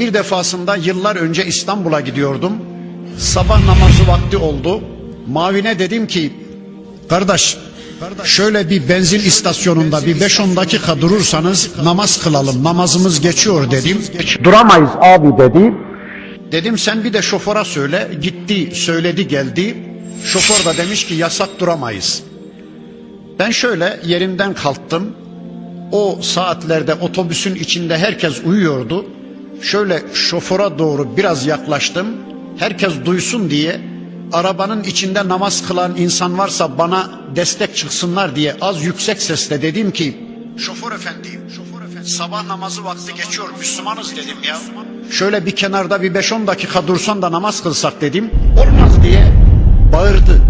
Bir defasında yıllar önce İstanbul'a gidiyordum. Sabah namazı vakti oldu. Mavine dedim ki kardeş şöyle bir benzin istasyonunda bir 5-10 dakika durursanız namaz kılalım. Namazımız geçiyor dedim. Duramayız abi dedi. Dedim sen bir de şoföre söyle. Gitti, söyledi, geldi. Şoför da demiş ki yasak duramayız. Ben şöyle yerimden kalktım. O saatlerde otobüsün içinde herkes uyuyordu. Şöyle şoföre doğru biraz yaklaştım. Herkes duysun diye arabanın içinde namaz kılan insan varsa bana destek çıksınlar diye az yüksek sesle dedim ki şoför efendi, şoför efendi sabah namazı vakti geçiyor Müslümanız dedim ya. Şöyle bir kenarda bir 5-10 dakika dursan da namaz kılsak dedim. Olmaz diye bağırdı.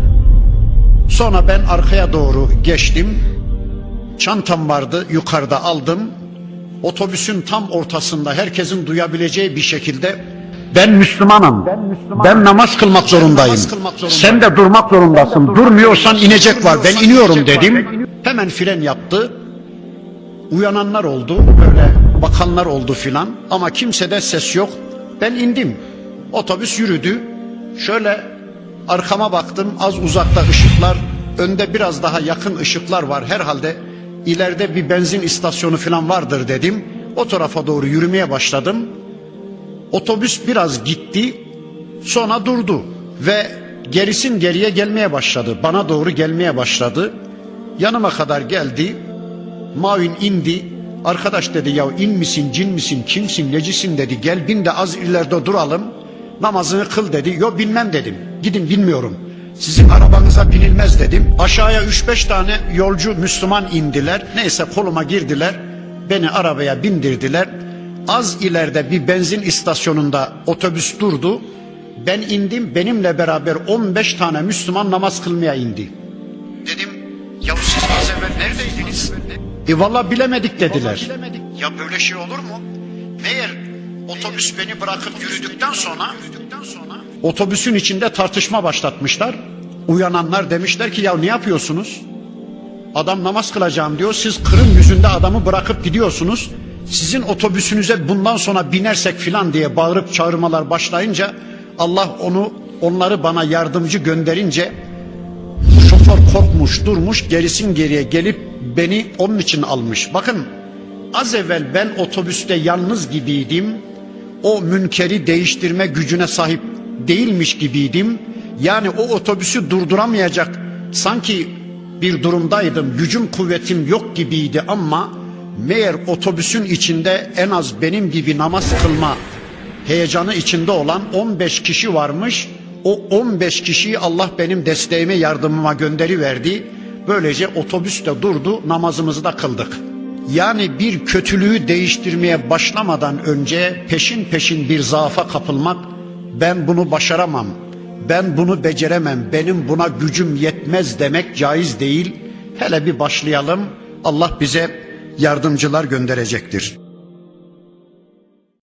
Sonra ben arkaya doğru geçtim. Çantam vardı yukarıda aldım. Otobüsün tam ortasında herkesin duyabileceği bir şekilde ben Müslümanım. Ben, namaz kılmak zorundayım. Sen de durmak zorundasın. Durmuyorsan inecek var. Ben iniyorum dedim. Hemen fren yaptı. Uyananlar oldu. Böyle bakanlar oldu filan. Ama kimsede ses yok. Ben indim. Otobüs yürüdü. Şöyle arkama baktım. Az uzakta ışıklar. Önde biraz daha yakın ışıklar var. Herhalde ileride bir benzin istasyonu falan vardır dedim. O tarafa doğru yürümeye başladım. Otobüs biraz gitti, sonra durdu ve gerisin geriye gelmeye başladı. Bana doğru gelmeye başladı. Yanıma kadar geldi. Mavin indi. Arkadaş dedi ya in misin, cin misin, kimsin, necisin dedi. Gel bin de az ileride duralım. Namazını kıl dedi. Yo bilmem dedim. Gidin bilmiyorum. Sizin arabanıza binilmez dedim. Aşağıya 3-5 tane yolcu Müslüman indiler. Neyse koluma girdiler. Beni arabaya bindirdiler. Az ileride bir benzin istasyonunda otobüs durdu. Ben indim benimle beraber 15 tane Müslüman namaz kılmaya indi. Dedim ya siz az evvel neredeydiniz? E valla bilemedik dediler. Ya böyle şey olur mu? Meğer otobüs beni bırakıp yürüdükten sonra otobüsün içinde tartışma başlatmışlar. Uyananlar demişler ki ya ne yapıyorsunuz? Adam namaz kılacağım diyor. Siz kırın yüzünde adamı bırakıp gidiyorsunuz. Sizin otobüsünüze bundan sonra binersek filan diye bağırıp çağırmalar başlayınca Allah onu onları bana yardımcı gönderince şoför korkmuş durmuş gerisin geriye gelip beni onun için almış. Bakın az evvel ben otobüste yalnız gibiydim. O münkeri değiştirme gücüne sahip değilmiş gibiydim. Yani o otobüsü durduramayacak sanki bir durumdaydım. Gücüm kuvvetim yok gibiydi ama meğer otobüsün içinde en az benim gibi namaz kılma heyecanı içinde olan 15 kişi varmış. O 15 kişiyi Allah benim desteğime yardımıma gönderi verdi. Böylece otobüs de durdu namazımızı da kıldık. Yani bir kötülüğü değiştirmeye başlamadan önce peşin peşin bir zaafa kapılmak ben bunu başaramam ben bunu beceremem, benim buna gücüm yetmez demek caiz değil. Hele bir başlayalım, Allah bize yardımcılar gönderecektir.